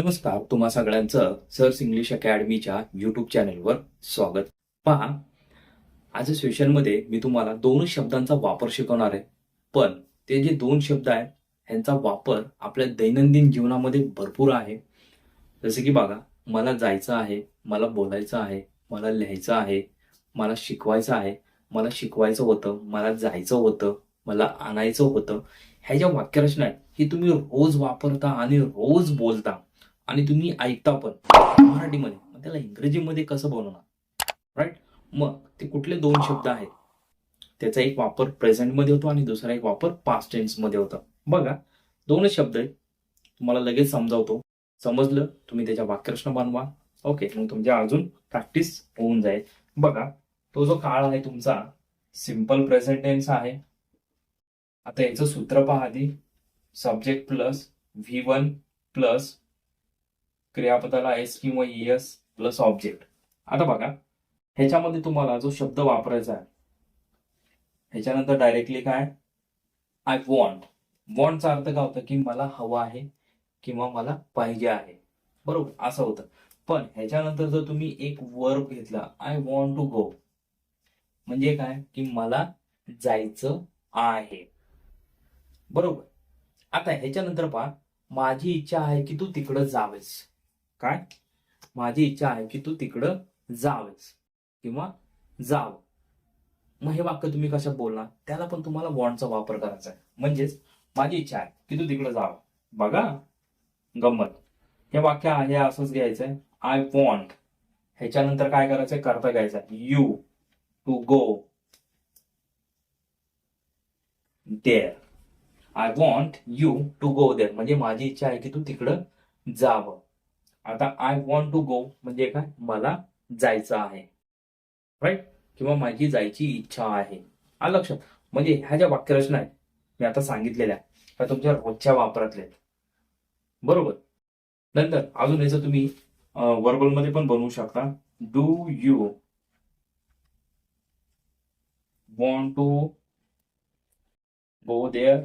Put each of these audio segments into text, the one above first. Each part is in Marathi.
नमस्कार तुम्हा सगळ्यांचं सर्स इंग्लिश अकॅडमीच्या युट्यूब चॅनलवर स्वागत. पहा आज सेशनमध्ये मी तुम्हाला दोन शब्दांचा वापर शिकवणार आहे. पण ते जे दोन शब्द आहेत ह्यांचा वापर आपल्या दैनंदिन जीवनामध्ये भरपूर आहे. जसे की बघा मला जायचं आहे मला बोलायचं आहे मला लिहायचं आहे मला शिकवायचं आहे मला शिकवायचं होतं मला जायचं होतं मला आणायचं होतं ह्या ज्या वाक्यरचना आहेत ही तुम्ही रोज वापरता आणि रोज बोलता. आणि तुम्ही ऐकता पण मराठीमध्ये. मग त्याला इंग्रजीमध्ये कसं बोलवणार राईट मग ते कुठले दोन शब्द आहेत? त्याचा एक वापर प्रेझेंटमध्ये होतो आणि दुसरा एक वापर पास्ट टेन्समध्ये होता. बघा दोनच शब्द आहेत. तुम्हाला लगेच समजावतो. समजलं तुम्ही त्याच्या वाक्यरचना बनवा. ओके मग तुमच्या अजून प्रॅक्टिस होऊन जाईल. बघा तो जो काळ आहे तुमचा सिंपल प्रेझेंट टेन्स आहे. आता याचं सूत्र पहा आधी. Subject plus V one plus क्रियापदाला S किंवा एस प्लस ऑब्जेक्ट आता बघा ह्याच्यामध्ये तुम्हाला जो शब्द वापरायचा आहे ह्याच्यानंतर डायरेक्टली काय? आय वॉन्ट वॉन्टचा अर्थ काय होतं की मला हवा आहे किंवा मला पाहिजे आहे. बरोबर? असं होतं. पण ह्याच्यानंतर जर तुम्ही एक वर्ब घेतला आय वॉन्ट टू गो म्हणजे काय? की मला जायचं आहे. बरोबर? आता ह्याच्यानंतर पहा माझी इच्छा आहे की तू तिकडं जावेस. काय? माझी इच्छा आहे की तू तिकडं जावेस किंवा जाव. मग हे वाक्य तुम्ही कशा बोलणार? त्याला पण तुम्हाला वॉन्डचा वापर करायचा आहे. म्हणजेच माझी इच्छा आहे की तू तिकडं जावं. बघा गंमत. हे वाक्य आहे असंच घ्यायचंय. आय वॉन्ट ह्याच्यानंतर काय करायचंय? करता घ्यायचं you to go there I want you to go there म्हणजे माझी इच्छा आहे की तू तिकडं जावं. आता आय वॉन्ट टू गो म्हणजे काय? मला जायचं आहे. राईट किंवा माझी जायची इच्छा आहे. हा लक्षात. म्हणजे ह्या ज्या वाक्यरचना आहेत मी आता सांगितलेल्या ह्या तुमच्या रोजच्या वापरातल्या आहेत. बरोबर? नंतर अजून याचं तुम्ही वर्बलमध्ये पण बनवू शकता. Do you want to go there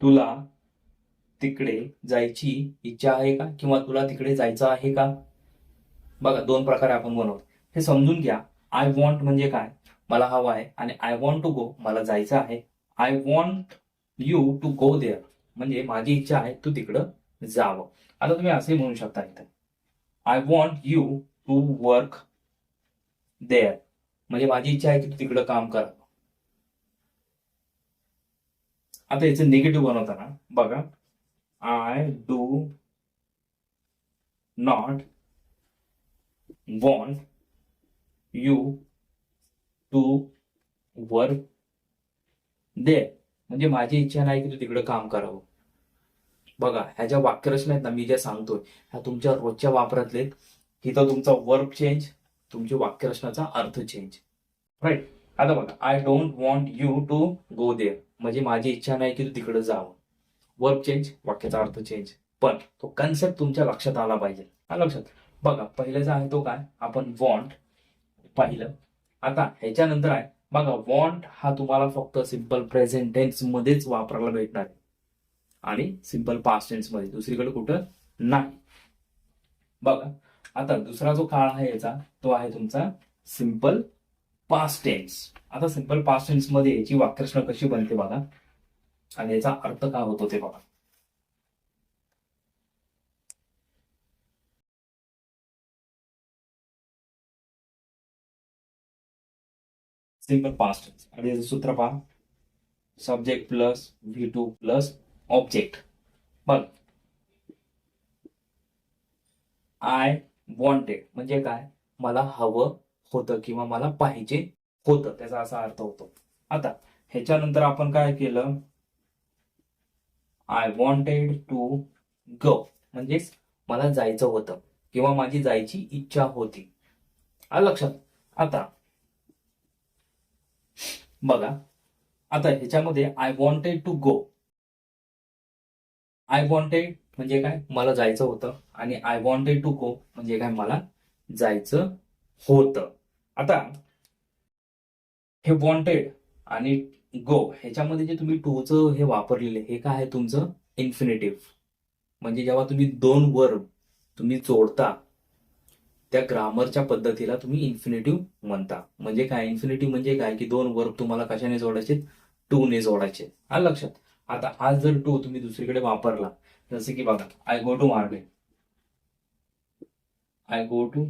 तुला तिकडे जायची इच्छा आहे का? किंवा तुला तिकडे जायचं आहे का? बघा दोन प्रकारे आपण बनवतो. हे समजून घ्या. आय वॉन्ट म्हणजे काय? मला हवं आहे आणि आय वॉन्ट टू गो मला जायचं आहे. I want you to go there म्हणजे माझी इच्छा आहे तू तिकडं जावं. आता तुम्ही असे म्हणू शकता इथं. I want you to work there म्हणजे माझी इच्छा आहे की तू तिकडं काम कर. आता याचं निगेटिव्ह बनवताना बघा. I do not want you to work there म्हणजे माझी इच्छा नाही की तू तिकडे काम करावं. बघा ह्या ज्या वाक्यरचना आहेत ना मी ज्या सांगतोय ह्या तुमच्या रोजच्या वापरातले इथं तुमचा वर्क चेंज तुमची वाक्यरचनाचा अर्थ चेंज राईट आता बघा I don't want you to go there म्हणजे माझी इच्छा नाही की तू तिकडे जावं. वर्क चेंज वाक्याचा अर्थ चेंज पण तो कन्सेप्ट तुमच्या लक्षात आला पाहिजे. हा लक्षात. बघा पहिल्याचा आहे तो काय? आपण वॉन्ट पाहिलं. आता ह्याच्यानंतर आहे. बघा वॉन्ट हा तुम्हाला फक्त सिंपल प्रेझेंट टेन्स मध्येच वापरायला भेटणार आहे. आणि सिंपल पास्ट टेन्समध्ये. दुसरीकडे कुठं? नाही. बघा आता दुसरा जो काळ आहे याचा तो आहे तुमचा सिंपल पास्ट टेन्स आता सिंपल पास्ट टेन्समध्ये याची वाक्यरचना कशी बनते बघा. आणि याचा अर्थ काय होतो ते बघा. सिंगल पास्ट आणि याचं सूत्र पहा. Subject plus V two plus object बघ. आय वॉन्टेड म्हणजे काय? मला हवं होतं किंवा मला पाहिजे होतं. त्याचा असा अर्थ होतो. आता ह्याच्यानंतर आपण काय केलं? आय वॉन्टेड टू गो म्हणजेच मला जायचं होतं किंवा माझी जायची इच्छा होती. आलं लक्षात. आता बघा. आता ह्याच्यामध्ये I wanted to go I wanted म्हणजे काय? मला जायचं होतं. आणि आय वॉन्टेड टू गो म्हणजे काय? मला जायचं होतं. आता हे वॉन्टेड आणि गो ह्याच्यामध्ये जे तुम्ही टूचं हे वापरलेले हे काय आहे तुमचं? इन्फिनेटिव्ह म्हणजे जेव्हा तुम्ही दोन वर्ब तुम्ही जोडता त्या ग्रामरच्या पद्धतीला तुम्ही इन्फिनेटिव्ह म्हणता. म्हणजे काय? इन्फिनेटिव्ह म्हणजे काय? की दोन वर्ब तुम्हाला कशाने जोडायचे? टू ने जोडायचे. हा लक्षात. आता हा जर टू तुम्ही दुसरीकडे वापरला जसे की बघा I go to market I go to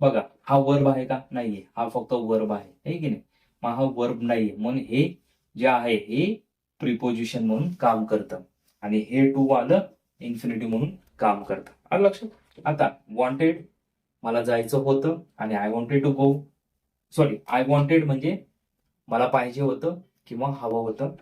बघा हा वर्ब आहे का? नाहीये. हा फक्त वर्ब आहे. की नाही? महावर्ब नाही. म्हणून हे जे आहे हे प्रिपोजिशन म्हणून काम करतं. आणि हे टू आलं इन्फिनिटी म्हणून काम करतं. आलं लक्षात? आता वॉन्टेड मला जायचं होतं आणि I wanted to go sorry I wanted म्हणजे मला पाहिजे होतं किंवा हवं होतं.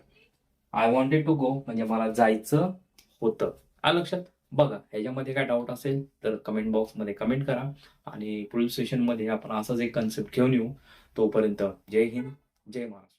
आय वॉन्टेड टू गो म्हणजे मला जायचं होतं. आलं लक्षात? बघा ह्याच्यामध्ये काय डाऊट असेल तर कमेंट बॉक्समध्ये कमेंट करा. आणि पुढील सेशनमध्ये आपण असाच एक कन्सेप्ट घेऊन येऊ. तोपर्यंत जय हिंद जय महाराष्ट्र.